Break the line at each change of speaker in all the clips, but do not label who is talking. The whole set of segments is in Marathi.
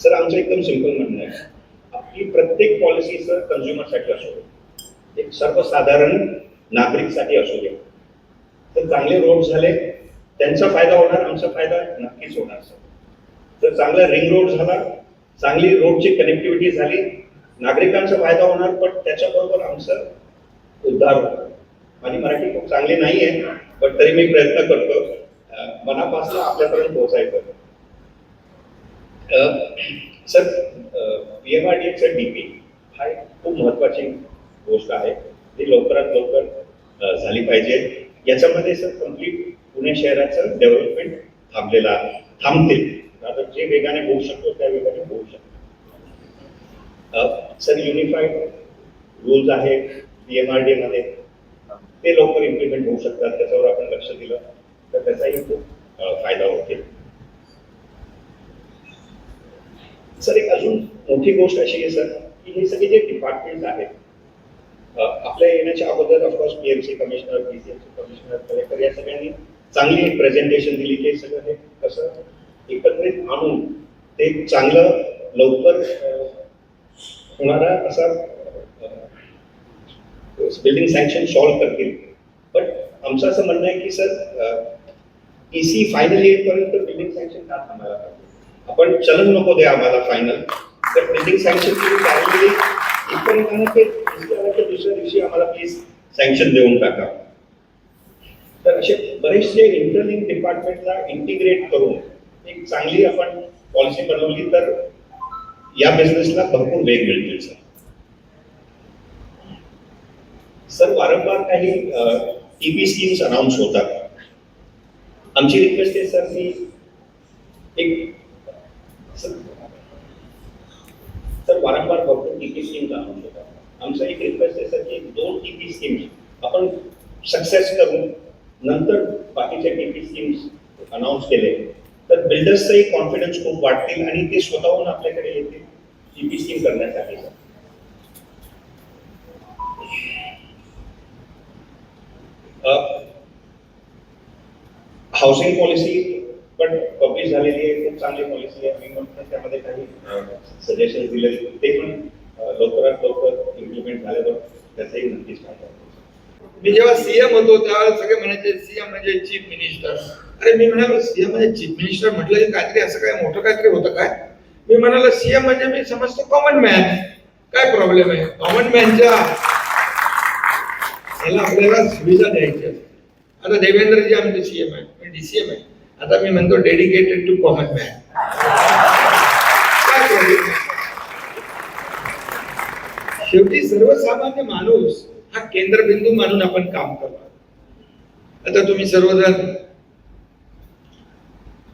सर आमचं एकदम सिंपल म्हणणं आहे. आपली प्रत्येक पॉलिसी सर कन्झ्युमरसाठी असू दे. एक सर्वसाधारण नागरिकसाठी असू दे. तर चांगले रोड झाले त्यांचा फायदा होणार आमचा फायदा नक्कीच होणार सर. तर चांगला रिंग रोड झाला चांगली रोडची कनेक्टिव्हिटी झाली नागरिकांचा फायदा होणार पण त्याच्याबरोबर आमचं उद्धार होणार. माझी मराठी खूप चांगली नाही आहे पण तरी मी प्रयत्न करतो मनापासून आपल्यापर्यंत पोहोचायचं. Sir P M R D एचं डीपी हा एक खूप महत्वाची गोष्ट आहे. ती लवकरात लवकर झाली पाहिजे. याच्यामध्ये सर कंप्लीट पुणे शहराचं डेव्हलपमेंट थांबलेला थांबते आता जे वेगाने होऊ शकतो त्या वेगाने होऊ शकतो. सर युनिफाईड रूल्स आहेत पी एम आर डीमध्ये ते लवकर इम्प्लिमेंट होऊ शकतात. त्याच्यावर आपण लक्ष दिलं तर त्याचाही खूप फायदा होतील सर एक अजून मोठी गोष्ट अशी आहे सर की हे सगळे जे डिपार्टमेंट आहेत आपल्या येण्याच्या अगोदर of course C commissioner B C M C commissioner collector या सगळ्यांनी चांगली प्रेझेंटेशन दिली की सगळं हे कसं एकत्रित आणून ते चांगलं लवकर होणारा असा बिल्डिंग सँक्शन सॉल्व्ह करतील. पण आमचं असं म्हणणं आहे की सर ईसी फायनल येईपर्यंत बिल्डिंग सँक्शन का थांबायला पाहिजे? आपण चलन नको द्या आम्हाला फायनल तर बिल्डिंग सँक्शन तुम्ही पॅरलली एकमेकांना ते दुसऱ्या म्हणजे दुसऱ्या दिवशी आम्हाला प्लीज सँक्शन देऊन टाका. तर असे बरेचसे इंटरलिंक डिपार्टमेंटला इंटिग्रेट करून एक चांगली आपण पॉलिसी बनवली तर या बिझनेसला भरपूर वेग मिळतील सर सर वारंवार काही टीपी स्कीम्स अनाऊन्स होतात. आमची रिक्वेस्ट आहे सर की एक सर, वारंवार भरपूर टीपी स्कीम्स अनाऊन्स होतात आमचं एक रिक्वेस्ट आहे सर की दोन टीपी स्कीम्स आपण सक्सेस करून नंतर बाकीच्या टीपी स्कीम्स अनाऊन्स केले तर बिल्डर्सचाही कॉन्फिडन्स खूप वाढतील आणि ते स्वतःहून आपल्याकडे येतील, टीपी स्कीम करण्यासाठी सर। हाऊसिंग पॉलिसी पण पब्लिश झालेली आहे खूप चांगली पॉलिसी आहे. मी म्हणतो त्यामध्ये काही सजेशन दिले ते पण लवकरात लवकर इम्प्लिमेंट झाल्यावर त्याचाही नक्कीच फायदा
मी जेव्हा सीएम होतो त्यावेळेस सगळे म्हणायचे सीएम म्हणजे चीफ मिनिस्टर अरे मी म्हणालो सीएम म्हणजे चीफ मिनिस्टर म्हटलं की काहीतरी असं काय मोठं काहीतरी होतं काय? मी म्हणालो सीएम म्हणजे मी समजतो कॉमन मॅन काय प्रॉब्लेम आहे? कॉमन मॅनच्या याला आपल्याला सुविधा द्यायची आता देवेंद्रजी आमचे सीएम आहे डीसीएम आहे आता मी म्हणतो डेडिकेटेड टू कॉमन मॅन शेवटी सर्वसामान्य माणूस हा केंद्रबिंदू मानून आपण काम करतो. आता तुम्ही सर्वजण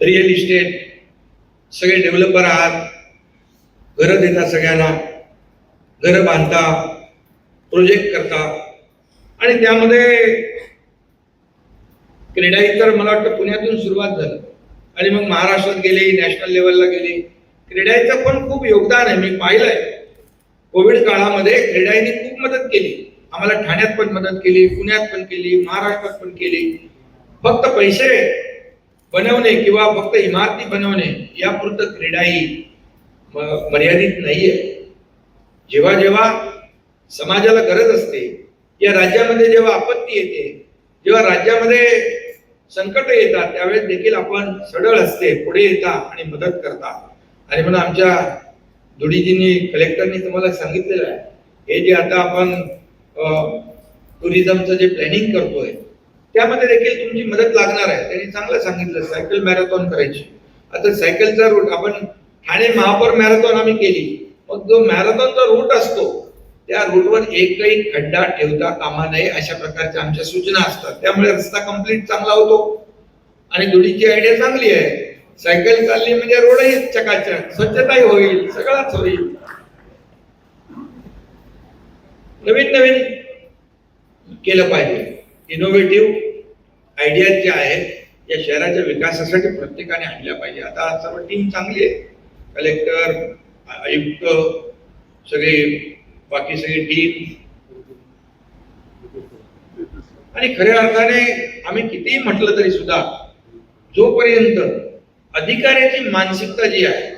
रिअल इस्टेट सगळे डेव्हलपर आहात घरं देता सगळ्यांना घरं बांधता प्रोजेक्ट करता आणि त्यामध्ये क्रीडा तर मला वाटतं पुण्यातून सुरुवात झाली. आणि मग महाराष्ट्रात गेले नॅशनल लेवलला गेले. क्रीडाईचं पण खूप योगदान आहे. मी पाहिलंय. कोविड काळामध्ये क्रीडाईने खूप मदत केली. आम्हाला ठाण्यात पण मदत केली पुण्यात पण केली महाराष्ट्रात पण केली. फक्त पैसे बनवणे किंवा फक्त इमारती बनवणे यापुरतं क्रीडाई म- मर्यादित नाहीये. जेव्हा जेव्हा समाजाला गरज असते या राज्यामध्ये जेव्हा आपत्ती येते जेव्हा राज्यामध्ये संकट येतात त्यावेळेस देखील आपण सडळ असते पुढे येता आणि मदत करता. आणि म्हणून आमच्या दुडीजींनी कलेक्टरनी तुम्हाला सांगितलेलं आहे हे जे आता आपण टुरिझमचं जे प्लॅनिंग करतोय त्यामध्ये देखील तुमची मदत लागणार आहे. त्यांनी चांगलं सांगितलं सायकल मॅरेथॉन करायची. आता सायकलचा रूट आपण ठाणे महापौर मॅरेथॉन आम्ही केली. मग जो मॅरेथॉनचा रूट असतो त्या रोडवर एकही खड्डा ठेवता कामा नये अशा प्रकारच्या आमच्या सूचना असतात. त्यामुळे रस्ता कंप्लीट चांगला होतो. आणि दुडीची आयडिया चांगली आहे. सायकल चालली म्हणजे रोडही चकाचक स्वच्छताही होईल सगळाच होईल. नवीन नवीन केलं पाहिजे. इनोव्हेटिव्ह आयडिया ज्या आहेत या शहराच्या विकासासाठी प्रत्येकाने आणल्या पाहिजे. आता सर्व टीम चांगली आहे कलेक्टर आयुक्त सगळे बाकी सगळी टीम आणि खऱ्या अर्थाने आम्ही कितीही म्हटलं तरी सुद्धा जोपर्यंत अधिकाऱ्याची मानसिकता जी आहे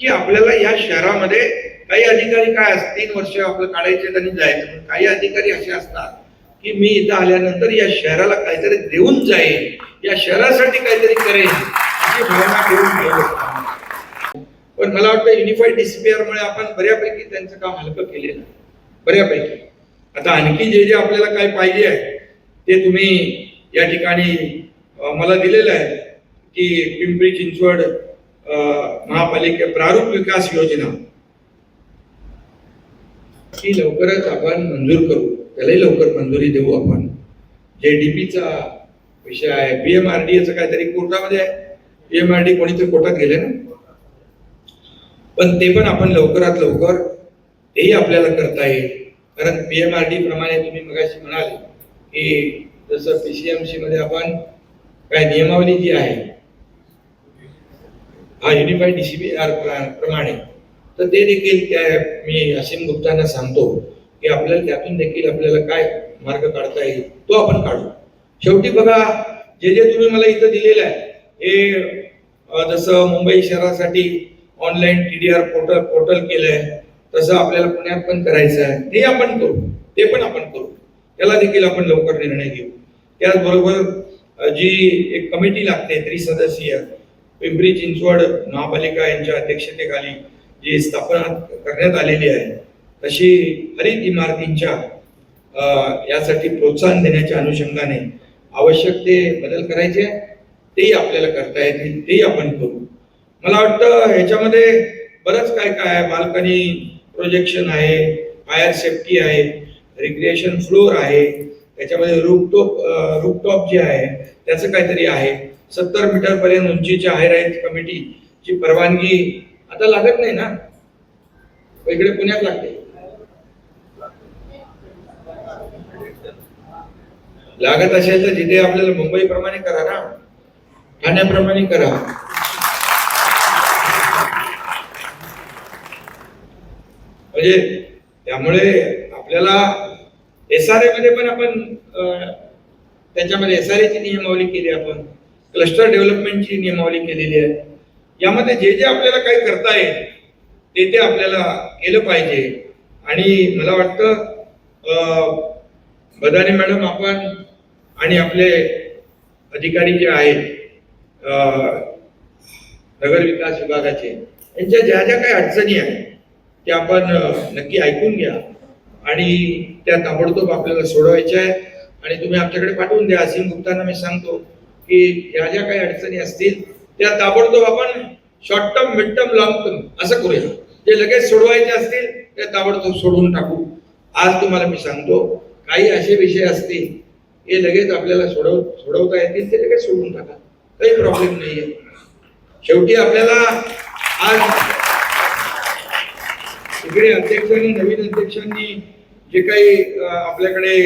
की आपल्याला या शहरामध्ये काही अधिकारी काय असतात तीन वर्ष आपलं काढायचे आणि जायचं पण काही अधिकारी असे असतात की मी इथं आल्यानंतर या शहराला काहीतरी देऊन जाईल या शहरासाठी काहीतरी करेन अशी भावना घेऊन ठेवत पण मला वाटतं युनिफाईड मुळे आपण बऱ्यापैकी त्यांचं काम हलकं केलेलं बऱ्यापैकी. आता आणखी जे जे आपल्याला काय पाहिजे आहे ते तुम्ही या ठिकाणी मला दिलेलं आहे की पिंपरी चिंचवड महापालिके महापालिका प्रारूप विकास योजना. ही लवकरच आपण मंजूर करू. त्यालाही लवकर मंजुरी देऊ आपण. जे डीपीचा विषय आहे. पीएमआरडीएचं काहीतरी कोर्टामध्ये आहे. पीएमआरडी कोणीतरी कोर्टात गेले ना? पण ते पण आपण लवकरात लवकर तेही आपल्याला करता येईल. कारण बी एम आर डी प्रमाणे तुम्ही मगाशी म्हणाले की जसं बी सी एम सी मध्ये आपण काय नियमावली जी आहे हा युनिफाईड डीसीबीआर प्रमाणे तर ते देखील त्या मी असीम गुप्तांना सांगतो की आपल्याला त्यातून देखील आपल्याला काय मार्ग काढता येईल तो आपण काढू. शेवटी बघा जे जे तुम्ही मला इथं दिलेलं आहे हे जसं मुंबई शहरासाठी online T D R portal portal केलंय. तसं आपल्याला पुण्यात पण करायचं आहे. ते आपण करू. ते पण आपण करू. त्याला देखील आपण लवकर निर्णय घेऊ. त्याचबरोबर जी एक कमिटी लागते त्रिसदस्यीय पिंपरी चिंचवड महापालिका यांच्या अध्यक्षतेखाली जी स्थापना करण्यात आलेली आहे तशी हरित इमारतींच्या यासाठी प्रोत्साहन देण्याच्या अनुषंगाने आवश्यक ते बदल करायचे तेही आपल्याला करता येतील तेही आपण करू. मला वाटतं ह्याच्यामध्ये बरंच काय काय आहे. बाल्कनी प्रोजेक्शन आहे फायर सेफ्टी आहे रिक्रिएशन फ्लोर आहे त्याच्यामध्ये रूपटॉप रूपटॉप जे आहे त्याचं काहीतरी आहे. सत्तर मीटर पर्यंत उंचीच्या हाय राईज कमिटीची परवानगी आता लागत नाही ना? हो, इकडे पुण्यात लागते. लागत असेल तर जिथे आपल्याला मुंबई प्रमाणे करा ना. ठाण्याप्रमाणे करा. म्हणजे त्यामुळे आपल्याला एस आरमध्ये पण आपण त्याच्यामध्ये एस आर ची नियमावली केली आपण क्लस्टर डेव्हलपमेंटची नियमावली केलेली आहे. यामध्ये जे जे आपल्याला काही करता येईल ते ते आपल्याला केलं पाहिजे. आणि मला वाटतं बदानी बदाने मॅडम आपण आणि आपले अधिकारी जे आहेत नगर विकास विभागाचे यांच्या ज्या ज्या काही अडचणी आहेत ते आपण नक्की ऐकून घ्या. आणि त्या ताबडतोब आपल्याला सोडवायच्या आहे आणि तुम्ही आमच्याकडे पाठवून द्या. असीम गुप्तांना मी सांगतो की ह्या ज्या काही अडचणी असतील त्या ताबडतोब आपण short term mid term long term असं करूया. जे लगेच सोडवायचे असतील ते ताबडतोब सोडवून टाकू. आज तुम्हाला मी सांगतो काही असे विषय असतील हे लगेच आपल्याला सोडव सोडवता येतील ते लगेच सोडून टाका. काही प्रॉब्लेम नाही आहे शेवटी आपल्याला आज सगळे अध्यक्ष आणि नवीन अध्यक्षांनी जे काही आपल्याकडे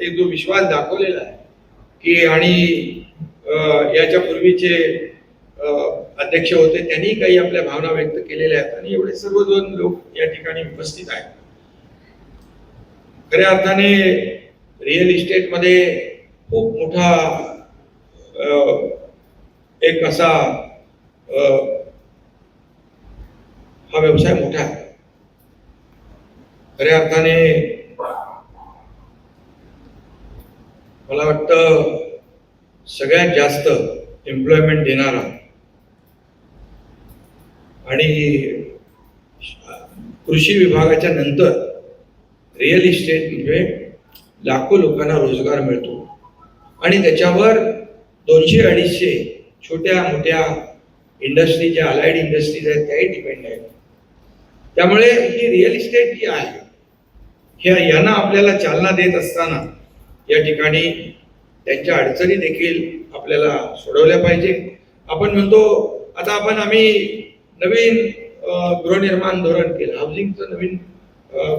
एक जो विश्वास दाखवलेला आहे की आणि याच्या पूर्वीचे अध्यक्ष होते त्यांनी काही आपल्या भावना व्यक्त केलेल्या आहेत आणि एवढे सर्वजण लोक या ठिकाणी उपस्थित आहेत. खऱ्या अर्थाने रिअल इस्टेटमध्ये खूप मोठा एक असा हा व्यवसाय मोठा आहे. खऱ्या अर्थाने मला वाटतं सगळ्यात जास्त एम्प्लॉयमेंट देणारा आणि कृषी विभागाच्या नंतर रिअल इस्टेट म्हणजे लाखो लोकांना रोजगार मिळतो. आणि त्याच्यावर दोनशे अडीचशे छोट्या मोठ्या इंडस्ट्री ज्या अलाइड इंडस्ट्रीज आहेत त्याही डिपेंड आहेत. त्यामुळे ही रिअल इस्टेट जी आहे ह्या यांना आपल्याला चालना देत असताना या ठिकाणी त्यांच्या अडचणी देखील आपल्याला सोडवल्या पाहिजे. आपण म्हणतो आता आपण आम्ही नवीन गृहनिर्माण धोरण केलं. हाऊसिंगचं नवीन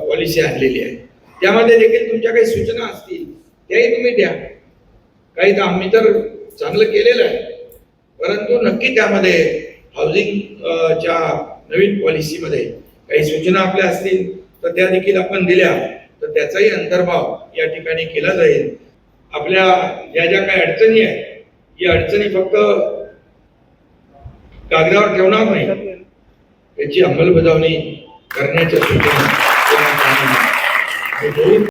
पॉलिसी आणलेली आहे. त्यामध्ये देखील तुमच्या काही सूचना असतील त्याही तुम्ही द्या. काही तर आम्ही तर चांगलं केलेलं आहे. परंतु नक्की त्यामध्ये हाऊसिंगच्या नवीन पॉलिसीमध्ये काही सूचना आपल्या असतील तर त्या देखील आपण दिल्या तर त्याचाही अंतर्भाव या ठिकाणी केला जाईल. आपल्या ज्या ज्या काही अडचणी आहेत या अडचणी फक्त कागदावर ठेवणार नाही. याची अंमलबजावणी करण्याच्या सूचना